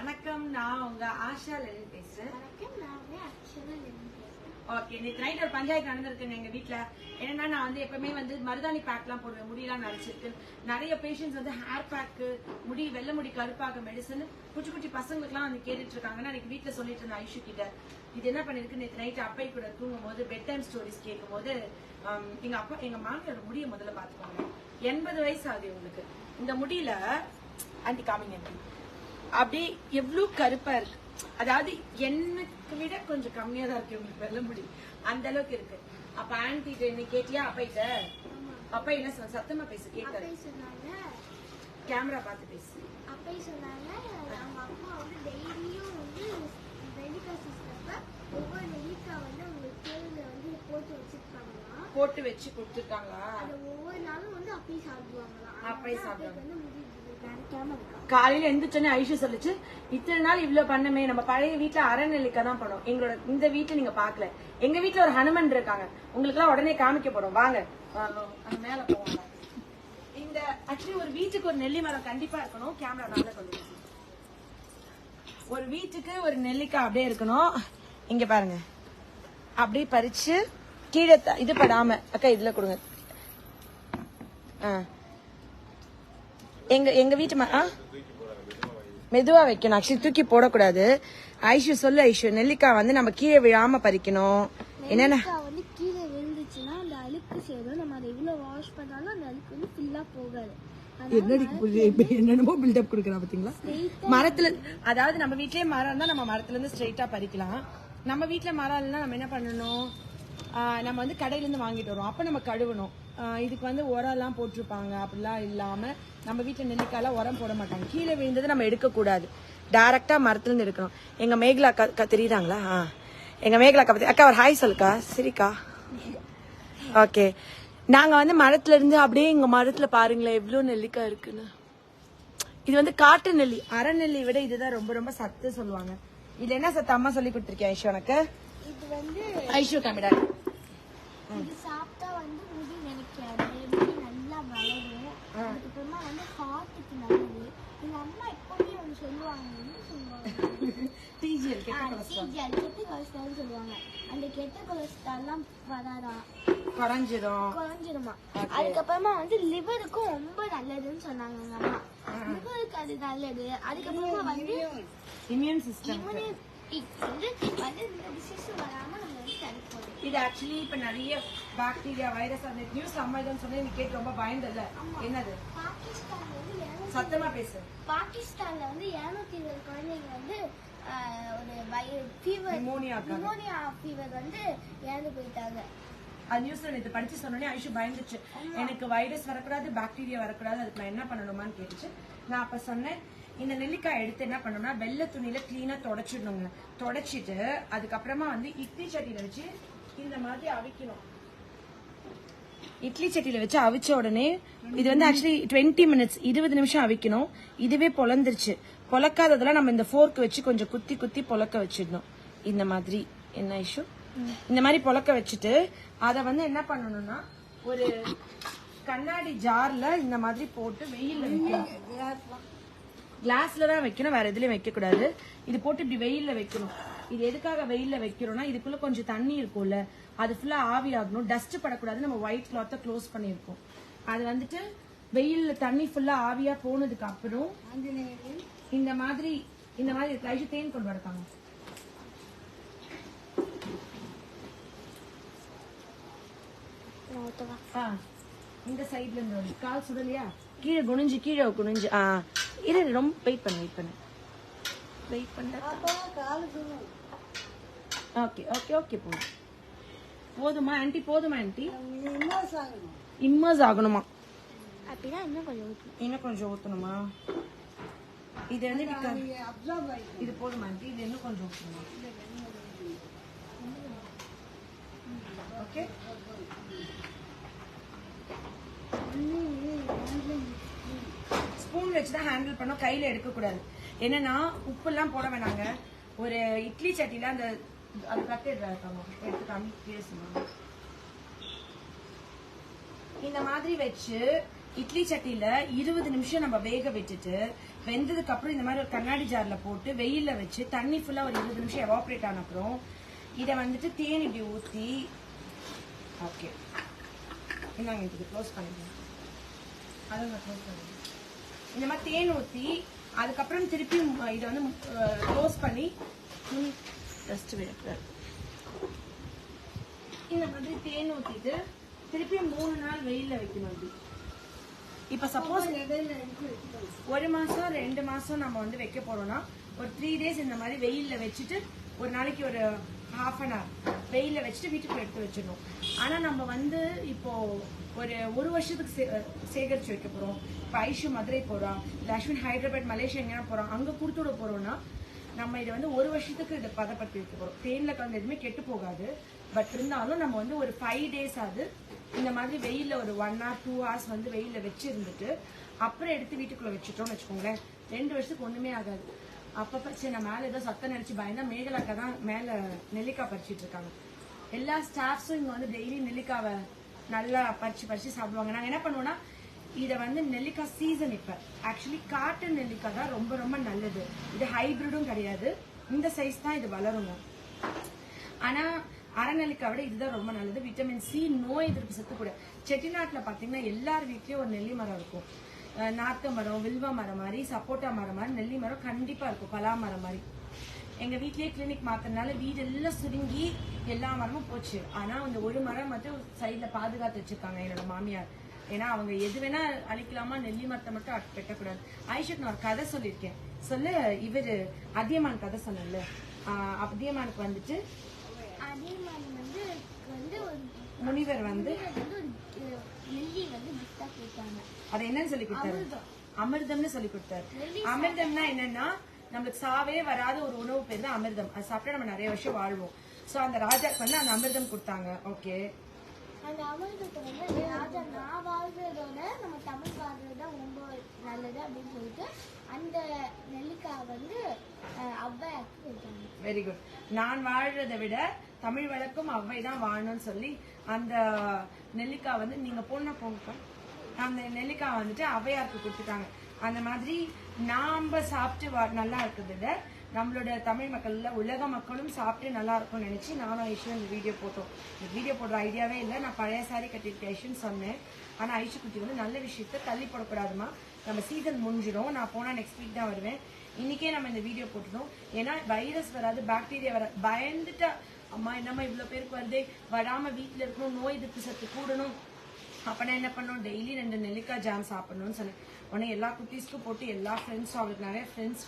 வணக்கம் நான் உங்க ஆஷா லலித் பேசுறேன். ஓகே நேற்று நைட் ஒரு பஞ்சாயத்து நடந்திருக்கு எங்க வீட்ல. என்னன்னா நான் வந்து எப்பவுமே வந்து மருதாணி பேக்லாம் போடுவேன். முடியெல்லாம் நரைச்சிருக்கு. நிறைய பேஷண்ட்ஸ் வந்து ஹேர் பேக்கு முடி வெள்ளை முடி கருப்பாக மெடிசன் குட்டி குட்டி பசங்களுக்குலாம் வந்து கேட்டுட்டு இருக்காங்கன்னா எனக்கு வீட்ல சொல்லிட்டு இருந்தேன் ஐஷு கிட்ட. இது என்ன பண்ணிருக்கு? நேற்று நைட் அப்பை கூட தூங்கும் போது பெட் டைம் ஸ்டோரிஸ் கேட்கும் போது எங்க அப்பா எங்க மாமியோட முடியை முதல்ல பாத்துக்கோங்க எண்பது வயசு ஆகுது இவங்களுக்கு. இந்த முடியில ஆண்டி காமிங்க ஆண்டி அப்படி எவ்வளவு கருப்பா இருக்கு. அதாவது எனக்கு விட கொஞ்சம் கம்மியா தான் இருக்கு உங்களுக்கு வெள்ள முடி. அந்த அளவுக்கு இருக்கு. அப்ப ஆன்டி என்ன கேட்டியா? அப்பைட்ட அப்பா என்ன சொன்ன? சத்தமா பேசு சொன்னாங்க. கேமரா பார்த்து பேசு. அப்பை சொன்னாங்க அவங்க அம்மா வந்து டெய்லியும் வந்து நெல்லிக்காய் சிஸ்டப்ப ஒவ்வொரு நெல்லிக்காய் வந்து அவங்க தேர்ல வந்து போட்டு வச்சிருக்காங்களாம். போட்டு வச்சு கொடுத்துருக்காங்களா? ஒவ்வொரு நாளும் வந்து அப்பை சாப்பிடுவாங்களாம். அப்பை சாப்பிடுவாங்க. அப்பைக்கு வந்து முடி கிடைக்காம இருக்கா காலையில எந்திரிச்சோன்னே ஐஷு சொல்லிச்சு இத்தனை நாள் இவ்வளவு பண்ணமே நம்ம பழைய வீட்டுல அறநெல்லிக்காய் தான் பண்ணோம் எங்களோட இந்த வீட்டுல நீங்க பாக்கல எங்க வீட்டுல ஒரு ஹனுமன் இருக்காங்க. உங்களுக்கு எல்லாம் உடனே காமிக்க போறோம். வாங்க. மேல போவாங்க இந்த ஆக்சுவலி ஒரு வீட்டுக்கு ஒரு நெல்லி மரம் கண்டிப்பா இருக்கணும். கேமரா நல்லா கொண்டு ஒரு வீட்டுக்கு ஒரு நெல்லிக்காய் அப்படியே இருக்கணும். இங்க பாருங்க. அப்படியே பறிச்சு கீழே இது படாம அக்கா இதுல கொடுங்க. ஆ. எங்க எங்க வீட்டு ம- ஆ? மெதுவா வைக்கணும். ஆக்சுவலி தூக்கி போடக்கூடாது. ஐஷு சொல்லு ஐஷு. நெல்லிக்காய் வந்து நம்ம கீழே விழாம பறிக்கணும். என்னென்ன? வந்து கீழே விழுந்துச்சுன்னா அந்த அழுக்கு சேரும். நம்ம அதை எவ்வளவு வாஷ் பண்ணாலும் அந்த அழுக்கு வந்து ஃபுல்லா போகாது. என்னடி என்னென்னமோ பில்டப் கொடுக்குறா பாத்தீங்களா? மரத்துல அதாவது நம்ம வீட்லயே மரம் இருந்தா நம்ம மரத்துல இருந்து ஸ்ட்ரைட்டா பறிக்கலாம். நம்ம வீட்ல மரம் இல்லைன்னா நம்ம என்ன பண்ணணும்? ஆஹ் நம்ம வந்து கடையில இருந்து வாங்கிட்டு வரோம் அப்ப நம்ம கழுவணும். இதுக்கு வந்து உரம் எல்லாம் போட்டிருப்பாங்க. அப்படிலாம் இல்லாம நம்ம வீட்ல நெல்லிக்காய்லாம் உரம் போட மாட்டாங்க. கீழே விழுந்தது நம்ம எடுக்க கூடாது டைரக்டா மரத்துல இருந்து எடுக்கணும். எங்க மேகலா அக்கா அக்கா தெரியுறாங்களா? ஆ. எங்க மேகலா அக்கா பத்தி அக்கா ஒரு ஹாய் சொல்லுக்கா. சரிக்கா. ஓகே. நாங்க வந்து மரத்துல இருந்து அப்படியே எங்க மரத்துல பாருங்களேன் எவ்வளவு நெல்லிக்காய் இருக்குன்னு. இது வந்து காட்டு நெல்லி அரை நெல்லி விட இதுதான் ரொம்ப ரொம்ப சத்து சொல்லுவாங்க. இது என்ன சத்து அம்மா சொல்லி கொடுத்துருக்கேன் ஐஷு உனக்கு? இது வந்து ஐஷு காமிடா இது சாப்பிட்டா வந்து முடி நினைக்காது முடி நல்லா வளரும் அதுக்கப்புறமா வந்து ஹார்ட்டுக்கு நல்லது எங்க அம்மா எப்பவுமே ஒன்று சொல்லுவாங்க என்ன சொல்லுவாங்க டிஜிஎல் கெட்ட கொலஸ்ட்ரால் சொல்லுவாங்க அந்த கெட்ட கொலஸ்ட்ரால்லாம் வராதா குறைஞ்சிரும். குறைஞ்சிருமா அதுக்கப்புறமா வந்து லிவருக்கும் ரொம்ப நல்லதுன்னு சொன்னாங்க எங்க அம்மா. லிவருக்கு அது நல்லது. அதுக்கப்புறமா வந்து இம்யூன் சிஸ்டம். இது ஆக்சுவலி இப்ப நிறைய பாக்டீரியா வைரஸ் அந்த நியூஸ் அம்மா இதுன்னு சொன்னா நீ கேட்டு ரொம்ப பயந்தல்ல? என்னது? சத்தமா பேசு. பாகிஸ்தான்ல வந்து இருநூத்தி இருபது குழந்தைங்க வந்து ஒரு ஃபீவர். நிமோனியா ஃபீவர் வந்து இறந்து போயிட்டாங்க. அது நியூஸ்ல நேற்று படிச்சு சொன்னோடனே ஐஷு பயந்துச்சு. எனக்கு வைரஸ் வரக்கூடாது பாக்டீரியா வரக்கூடாது அதுக்கு நான் என்ன பண்ணணுமான்னு கேட்டுச்சு. நான் அப்ப சொன்னேன் இந்த நெல்லிக்காய் எடுத்து என்ன பண்ணணும்னா வெள்ளை துணியில கிளீனா தொடச்சிடணுங்க. தொடச்சிட்டு அதுக்கப்புறமா வந்து இட்லி சட்டியில வச்சு இந்த மாதிரி அவிக்கணும். இட்லி சட்டியில வச்சு அவிச்ச உடனே இது வந்து ஆக்சுவலி டுவெண்ட்டி மினிட்ஸ் இருபது நிமிஷம் அவிக்கணும். இதுவே பொலந்துருச்சு பொலக்காததெல்லாம் நம்ம இந்த ஃபோர்க் வச்சு கொஞ்சம் குத்தி குத்தி பொலக்க வச்சிடணும். இந்த மாதிரி. என்ன இஷ்யூ இந்த மாதிரி பொலக்க வச்சுட்டு அதை வந்து என்ன பண்ணணும்னா ஒரு கண்ணாடி ஜார்ல இந்த மாதிரி போட்டு வெயில்ல வைக்கணும் கிளாஸ்ல தான் வைக்கணும் வேற எதுலயும் வைக்க கூடாது இது போட்டு இப்படி வெயில்ல வைக்கணும். இது எதுக்காக வெயில்ல வைக்கிறோம்னா இதுக்குள்ள கொஞ்சம் தண்ணி இருக்கும்ல அது ஃபுல்லா ஆவி ஆகணும். டஸ்ட் படக்கூடாது நம்ம ஒயிட் கிளாத்த க்ளோஸ் பண்ணியிருக்கோம். அது வந்துட்டு வெயில்ல தண்ணி ஃபுல்லா ஆவியா போனதுக்கு அப்புறம் இந்த மாதிரி இந்த மாதிரி லைட்டு தேன் கொண்டு வரக்காங்க ஆ இந்த சைடுல இருந்து கால் சுடலையா? கீழே குனிஞ்சு கீழே குனிஞ்சு ஆ. இரு ரொம்ப வெயிட் பண்ணு வெயிட் பண்ணு வெயிட் பண்ண ஓகே ஓகே ஓகே போதும் போதுமா ஆன்ட்டி போதுமா ஆன்ட்டி இம்மர்ஸ் ஆகணுமா அப்படின்னா இன்னும் கொஞ்சம் ஊற்றணும் இன்னும் கொஞ்சம் ஊத்தணுமா இது வந்து நீ க- இது போதுமா ஆன்ட்டி இது இன்னும் கொஞ்சம் ஊத்தணுமா ஓகே ஸ்பூன் வச்சு தான் ஹேண்டில் பண்ணோம். கையில எடுக்கக்கூடாது. என்னன்னா உப்புலாம் போட வேணாங்க. ஒரு இட்லி சட்டில அந்த அது கட்டிடுறா இருக்காங்க எடுத்து காமி பேசணும் இந்த மாதிரி வச்சு இட்லி சட்டியில இருபது நிமிஷம் நம்ம வேக வச்சுட்டு வெந்ததுக்கு அப்புறம் இந்த மாதிரி ஒரு கண்ணாடி ஜார்ல போட்டு வெயில்ல வச்சு தண்ணி ஃபுல்லா ஒரு இருபது நிமிஷம் எவாப்ரேட் ஆன அப்புறம் இதை வந்துட்டு தேன் இப்படி ஊத்தி ஓகே இந்தாங்க இதுக்கு க்ளோஸ் பண்ணிடுங்க அதை நான் க்ளோஸ் பண்ணிடுறேன் இந்த மாதிரி தேன் ஊத்தி அதுக்கப்புறம் திருப்பி இதை வந்து க்ளோஸ் பண்ணி டஸ்ட் வைக்கிறார் இந்த மாதிரி தேன் ஊத்திட்டு திருப்பி மூணு நாள் வெயில்ல வைக்கணும் அப்படி. இப்ப சப்போஸ் ஒரு மாசம் ரெண்டு மாசம் நம்ம வந்து வைக்க போறோம்னா ஒரு த்ரீ டேஸ் இந்த மாதிரி வெயில்ல வச்சுட்டு ஒரு நாளைக்கு ஒரு ஹாஃப் அன் ஹவர் வெயிலில் வச்சுட்டு வீட்டுக்கு எடுத்து வச்சிடணும். ஆனால் நம்ம வந்து இப்போ ஒரு ஒரு வருஷத்துக்கு சே- சேகரித்து வைக்க போகிறோம் இப்போ ஐஷு மதுரை போகிறோம் இல்லை அஸ்வின் ஹைதராபாத் மலேசியா எங்கேயா போகிறோம் அங்கே கொடுத்து விட போகிறோம்னா நம்ம இதை வந்து ஒரு வருஷத்துக்கு இதை பதப்படுத்தி வைக்க போகிறோம் தேனில் கலந்து எதுவுமே கெட்டு போகாது. பட் இருந்தாலும் நம்ம வந்து ஒரு ஃபைவ் டேஸ் ஆகுது இந்த மாதிரி வெயிலில் ஒரு ஒன் ஹவர் டூ ஹவர்ஸ் வந்து வெயிலில் வச்சு இருந்துட்டு அப்புறம் எடுத்து வீட்டுக்குள்ளே வச்சுட்டோம்னு வச்சுக்கோங்களேன். ரெண்டு வருஷத்துக்கு ஒன்றுமே ஆகாது. அப்பப்ப சரி நான் மேல ஏதோ சத்தம் நினைச்சு பயந்தா மேகலாக்கா தான் மேல நெல்லிக்காய் பறிச்சிட்டு இருக்காங்க. எல்லா ஸ்டாஃப்ஸும் இங்க வந்து டெய்லி நெல்லிக்காவை நல்லா பறிச்சு பறிச்சு சாப்பிடுவாங்க. நாங்க என்ன பண்ணுவோம்னா இதை வந்து நெல்லிக்காய் சீசன் இப்ப. ஆக்சுவலி காட்டு நெல்லிக்காய் தான் ரொம்ப ரொம்ப நல்லது. இது ஹைபிரிடும் கிடையாது. இந்த சைஸ் தான் இது வளருங்க. ஆனா அரைநெல்லிக்காய் விட இதுதான் ரொம்ப நல்லது. விட்டமின் சி நோய் எதிர்ப்பு சத்து கூட. செட்டிநாட்டில் பார்த்தீங்கன்னா எல்லார் வீட்லேயும் ஒரு நெல்லி மரம் இருக்கும். அஹ் நார்த்து மரம் வில்வ மரம் மாதிரி சப்போட்டா மரம் மாதிரி நெல்லி மரம் கண்டிப்பா இருக்கும் பலா மரம் மாதிரி. எங்க வீட்லயே கிளினிக் மாத்தினால வீடு எல்லாம் சுருங்கி எல்லா மரமும் போச்சு. ஆனா அந்த ஒரு மரம் மட்டும் சைடுல பாதுகாத்து வச்சிருக்காங்க என்னோட மாமியார். ஏன்னா அவங்க எது வேணா அழிக்கலாமா நெல்லி மரத்தை மட்டும் வெட்டக்கூடாது. ஆயிஷுக்கு நான் ஒரு கதை சொல்லியிருக்கேன். சொல்ல இவரு அதியமான் கதை ஆஹ் அதியமானுக்கு வந்துட்டு முனிவர் வந்து முனிவர் வந்து கிஃப்டா கொடுத்தாங்க அதை என்னன்னு சொல்லி கொடுத்தாரு? அமிர்தம். அமிர்தம்னு சொல்லி கொடுத்தாரு. அமிர்தம்னா என்னன்னா நம்மளுக்கு சாவே வராத ஒரு உணவு பேர் தான் அமிர்தம். அது சாப்பிட்டா நம்ம நிறைய வருஷம் வாழ்வோம். சோ அந்த ராஜாக்கு வந்து அந்த அமிர்தம் கொடுத்தாங்க. ஓகே அந்த அமிர்தத்தை வந்து ராஜா நான் வாழ்றதோட நம்ம தமிழ் வாழ்றது தான் ரொம்ப நல்லது அப்படின்னு சொல்லிட்டு அந்த நெல்லிக்காய் வந்து கொடுத்தாங்க. வெரி குட் நான் வாழ்றதை விட தமிழ் வழக்கும் அவ்வை தான் வாழணும்னு சொல்லி அந்த நெல்லிக்காய் வந்து நீங்கள் பொண்ணை போங்க அந்த நெல்லிக்காய் வந்துட்டு அவையாருக்கு கொடுத்துட்டாங்க. அந்த மாதிரி நாம் சாப்பிட்டு வா- நல்லா இருக்கிறத விட நம்மளோட தமிழ் மக்களில் உலக மக்களும் சாப்பிட்டு நல்லா இருக்கும்னு நினச்சி நானும் ஐஷும் இந்த வீடியோ போட்டோம். இந்த வீடியோ போடுற ஐடியாவே இல்லை. நான் பழைய சாரி கட்டிருக்கேன் ஐஷுன்னு சொன்னேன். ஆனால் ஐஷு குட்டி வந்து நல்ல விஷயத்த தள்ளி போடக்கூடாதுமா. நம்ம சீசன் முடிஞ்சிடும். நான் போனால் நெக்ஸ்ட் வீக் தான் வருவேன். இன்னைக்கே நம்ம இந்த வீடியோ போட்டுட்டோம். ஏன்னா வைரஸ் வராது பாக்டீரியா வராது. பயந்துட்டா அம்மா என்னம்மா இவ்வளவு பேருக்கு வருது வராம வீட்ல இருக்கணும் நோய் எதிர்ப்பு சத்து கூடணும்? அப்பனா என்ன பண்ணோம் டெய்லி ரெண்டு நெல்லிக்காய் ஜாம் சாப்பிடணும்னு சொன்னேன். உடனே எல்லா குட்டீஸ்க்கும் போட்டு எல்லா ஃப்ரெண்ட்ஸும் அவளுக்கு நிறைய ஃப்ரெண்ட்ஸ்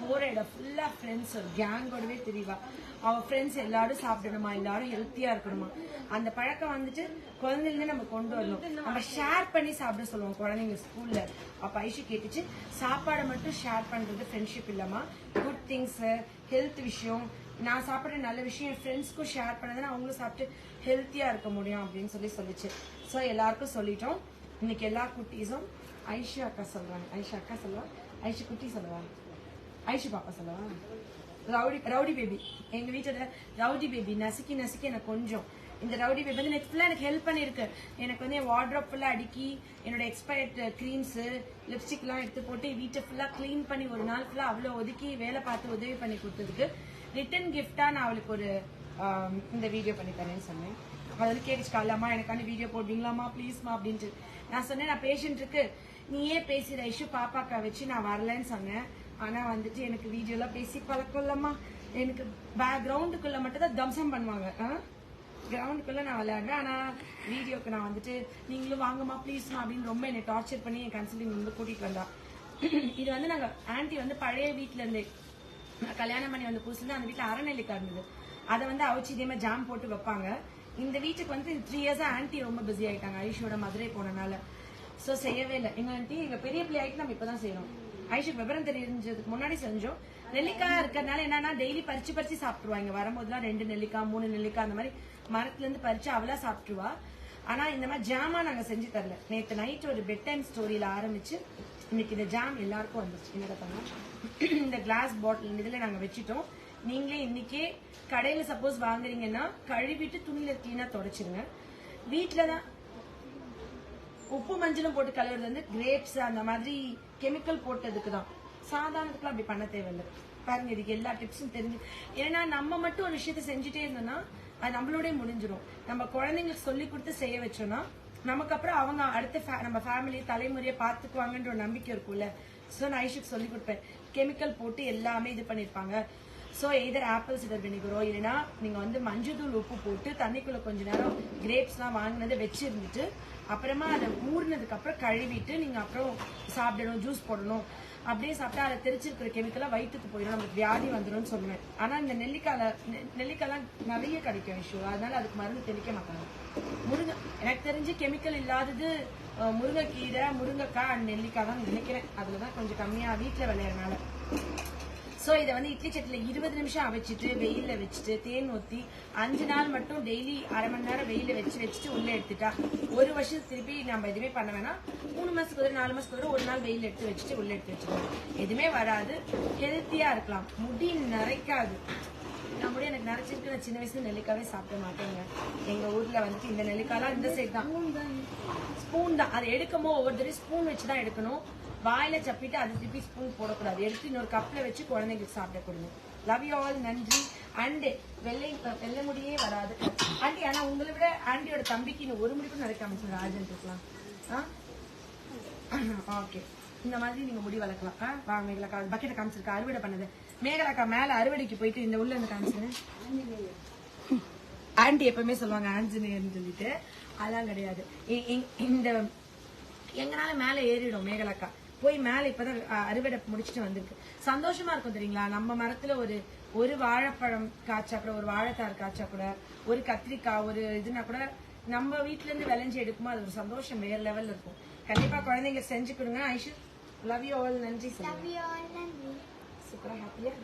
போகிற இடம் ஃபுல்லாக ஃப்ரெண்ட்ஸ் கேங்கோடவே தெரியவா அவள் ஃப்ரெண்ட்ஸ் எல்லாரும் சாப்பிடணுமா? எல்லாரும் ஹெல்த்தியாக இருக்கணுமா? அந்த பழக்கம் வந்துட்டு குழந்தைங்க நம்ம கொண்டு வரணும். நம்ம ஷேர் பண்ணி சாப்பிட சொல்லுவோம் குழந்தைங்க ஸ்கூலில் அப்போ ஐஷு கேட்டுச்சு சாப்பாடை மட்டும் ஷேர் பண்ணுறது ஃப்ரெண்ட்ஷிப் இல்லாமா குட் திங்ஸு ஹெல்த் விஷயம். நான் சாப்பிட்ற நல்ல விஷயம் என் ஃப்ரெண்ட்ஸ்க்கும் ஷேர் பண்ணதுன்னா அவங்களும் சாப்பிட்டு ஹெல்த்தியாக இருக்க முடியும் அப்படின்னு சொல்லி சொல்லிச்சு. ஸோ எல்லாருக்கும் சொல்லிட்டோம். இன்னைக்கு எல்லா குட்டீஸும் ஐஷு அக்கா சொல்றாங்க. ஐஷா அக்கா சொல்லுவா? ஐஷு குட்டி சொல்லுவா? ஐஷு பாப்பா சொல்லுவா? Rowdy rowdy baby. எங்க வீட்டுல ரவுடி பேபி நசுக்கி நசுக்கி எனக்கு கொஞ்சம். இந்த ரவுடி பேபி வந்து நெக்ஸ்ட் ஃபுல்லாக எனக்கு ஹெல்ப் பண்ணிருக்கு எனக்கு வந்து என் வார்ட்ரோப் ஃபுல்லா அடுக்கி என்னோட எக்ஸ்பயர்ட் க்ரீம்ஸு லிப்ஸ்டிக் எல்லாம் எடுத்து போட்டு வீட்டை ஃபுல்லா க்ளீன் பண்ணி ஒரு நாள் ஃபுல்லா அவ்வளவு ஒதுக்கி வேலை பார்த்து உதவி பண்ணி கொடுத்ததுக்கு. ரிட்டன் கிஃப்டா நான் அவளுக்கு ஒரு இந்த வீடியோ பண்ணி தரேன்னு சொன்னேன். அதில் கேட்டுச்சு காலம்மா எனக்கான வீடியோ போடுவீங்களாமா ப்ளீஸ்மா அப்படின்ட்டு. நான் சொன்னேன் நான் பேஷண்ட் இருக்கு. நீயே பேசுற இஷ்யூ பாப்பாக்கா வச்சு நான் வரலன்னு சொன்னேன். ஆனா வந்துட்டு எனக்கு வீடியோலாம் பேசி பழக்கம் இல்லம்மா எனக்கு பேக்ரவுண்டுக்குள்ள மட்டும் தான் தம்சம் பண்ணுவாங்க. கிரவுண்டுக்குள்ள நான் விளையாடுறேன் ஆனா வீடியோக்கு நான் வந்துட்டு நீங்களும் வாங்கம்மா ப்ளீஸ்மா அப்படின்னு ரொம்ப என்னை டார்ச்சர் பண்ணி என் கன்சல்டிங் வந்து கூட்டிட்டு வந்தா. இது வந்து நாங்க ஆன்ட்டி வந்து பழைய வீட்ல இருந்தே கல்யாணம் பண்ணி வந்த புதுசுல அந்த வீட்டில் அறநெல்லிக்காய் இருந்தது. அதை வந்து அவிச்சு இதே மாதிரி ஜாம் போட்டு வைப்பாங்க. இந்த வீட்டுக்கு வந்து த்ரீ இயர்ஸா ஆன்ட்டி ரொம்ப பிஸி ஆயிட்டாங்க. ஐஷோட மதுரை போனனால. ஸோ செய்யவே இல்லை. எங்க ஆன்ட்டி எங்கள் பெரிய பிள்ளை ஆகிட்டு நம்ம இப்பதான் செய்யறோம். ஐஷுக்கு விவரம் தெரிஞ்சதுக்கு முன்னாடி செஞ்சோம். நெல்லிக்காய் இருக்கிறதுனால என்னன்னா டெய்லி பறிச்சு பறிச்சு சாப்பிட்டுருவாங்க வரும்போதுலாம் ரெண்டு நெல்லிக்காய் மூணு நெல்லிக்காய் அந்த மாதிரி மரத்துல இருந்து பறிச்சு அவளா சாப்பிட்டுருவா. ஆனா இந்த மாதிரி ஜாமா நாங்க செஞ்சு தரல. நேற்று நைட் ஒரு பெட் டைம் ஸ்டோரியில ஆரம்பிச்சு இன்னைக்கு இந்த ஜாம் எல்லாருக்கும் வந்துச்சு. என்னடா பண்ணா இந்த கிளாஸ் பாட்டில் இதில் நாங்கள் வச்சுட்டோம். நீங்களே இன்னைக்கே கடையில் சப்போஸ் வாங்குறீங்கன்னா கழுவிட்டு துணியில் க்ளீனாக தொடச்சிருங்க. வீட்டில் தான் உப்பு மஞ்சளும் போட்டு கழுவுறது வந்து கிரேப்ஸ் அந்த மாதிரி கெமிக்கல் போட்டதுக்கு தான். சாதாரணத்துக்குலாம் அப்படி பண்ண தேவையில்லை. பாருங்க இதுக்கு எல்லா டிப்ஸும் தெரிஞ்சு. ஏன்னா நம்ம மட்டும் ஒரு விஷயத்த செஞ்சுட்டே இருந்தோம்னா அது நம்மளோடய முடிஞ்சிடும் நம்ம குழந்தைங்களுக்கு சொல்லி கொடுத்து செய்ய வச்சோம்னா நமக்கு அப்புறம் அவங்க அடுத்த நம்ம ஃபேமிலி தலைமுறையை பார்த்துக்குவாங்கன்ற ஒரு நம்பிக்கை இருக்கும்ல. ஸோ நான் ஐஷுக்கு சொல்லி கொடுப்பேன். கெமிக்கல் போட்டு எல்லாமே இது பண்ணியிருப்பாங்க. ஸோ எதர் ஆப்பிள் சிடர் வினிகரோ இல்லைன்னா நீங்கள் வந்து மஞ்சள் உப்பு போட்டு தண்ணிக்குள்ளே கொஞ்ச நேரம் கிரேப்ஸ்லாம் வாங்கினதை வச்சுருந்துட்டு அப்புறமா அதை ஊறினதுக்கப்புறம் கழுவிட்டு நீங்கள் அப்புறம் சாப்பிடணும் ஜூஸ் போடணும். அப்படியே சாப்பிட்டா அதை தெரிச்சிருக்கிற கெமிக்கலாக வயிற்றுக்கு போயிடும். நமக்கு வியாதி வந்துடும்னு சொல்லுவேன். ஆனால் இந்த நெல்லிக்காயில் நெ- நெல்லிக்காய்லாம் நிறைய கிடைக்கும் இஷ்யூ அதனால அதுக்கு மருந்து தெளிக்க மாட்டாங்க. முருங்கை எனக்கு தெரிஞ்சு கெமிக்கல் இல்லாதது முருங்கைக்கீரை முருங்கைக்காய் அண்ட் நெல்லிக்காய் தான் நினைக்கிறேன். அதில் தான் கொஞ்சம் கம்மியாக வீட்டில் விளையிறனால. ஸோ இதை வந்து இட்லி சட்டியில் இருபது நிமிஷம் அவைச்சிட்டு வெயிலில் வச்சுட்டு தேன் ஊற்றி அஞ்சு நாள் மட்டும் டெய்லி அரை மணி நேரம் வெயிலில் வச்சு வச்சுட்டு உள்ளே எடுத்துட்டா ஒரு வருஷம் திருப்பி நம்ம எதுவுமே பண்ண வேணாம். மூணு மாதத்துக்கு ஒரு நாலு மாதத்துக்கு ஒரு ஒரு நாள் வெயில் எடுத்து வச்சுட்டு உள்ளே எடுத்து வச்சுக்கலாம் எதுவுமே வராது. ஹெல்த்தியாக இருக்கலாம். முடி நிறைக்காது நான் முடி எனக்கு நரைச்சிருக்கு. நான் சின்ன வயசுல நெல்லிக்காவே சாப்பிட மாட்டேங்க. எங்கள் ஊரில் வந்துட்டு இந்த நெல்லிக்காய்லாம் இந்த சைடு தான். ஸ்பூன் தான். அதை எடுக்கும்போது ஒவ்வொரு தடவை ஸ்பூன் வச்சு தான் எடுக்கணும். வாயில சப்பிட்டு அது திருப்பி ஸ்பூன் போடக்கூடாது. எடுத்து இன்னொரு கப்ல வச்சு குழந்தைங்களுக்கு சாப்பிட கொடுங்க. லவ் யூ ஆல் நன்றி. அண்ட் வெள்ளை வெள்ளை முடியே வராது. ஆண்டி ஆனா உங்களை விட ஆண்டியோட தம்பிக்கு இன்னும் ஒரு முடிக்கும் நடக்காம ராஜன் இருக்கலாம் ஓகே இந்த மாதிரி நீங்க முடி வளர்க்கலாம். ஆ? வா மேகலாக்கா பக்கெட்டை காமிச்சிருக்கா அறுவடை பண்ணது. மேகலாக்கா மேல அறுவடைக்கு போயிட்டு இந்த உள்ள இருந்து காமிச்சிருங்க ஆண்டி எப்பவுமே சொல்லுவாங்க ஆஞ்சநேயர்னு சொல்லிட்டு. அதெல்லாம் கிடையாது. இ- இந்த எங்கனால மேல ஏறிடும் மேகலாக்கா. போய் மேல இப்பதான் அறுவடை முடிச்சுட்டு வந்திருக்கு. சந்தோஷமா இருக்கும் தெரியுங்களா? நம்ம மரத்துல ஒரு ஒரு வாழைப்பழம் காய்ச்சா கூட ஒரு வாழைத்தார் காய்ச்சா கூட ஒரு கத்திரிக்காய் ஒரு இதுனா கூட நம்ம வீட்டுல இருந்து விளைஞ்சு எடுக்கும்போது அது ஒரு சந்தோஷம் வேற லெவல்ல இருக்கும். கண்டிப்பா குழந்தைங்க செஞ்சு கொடுங்க. ஐஷு லவ் யூ ஆல் நன்றி சொல்லுங்க. super rápida.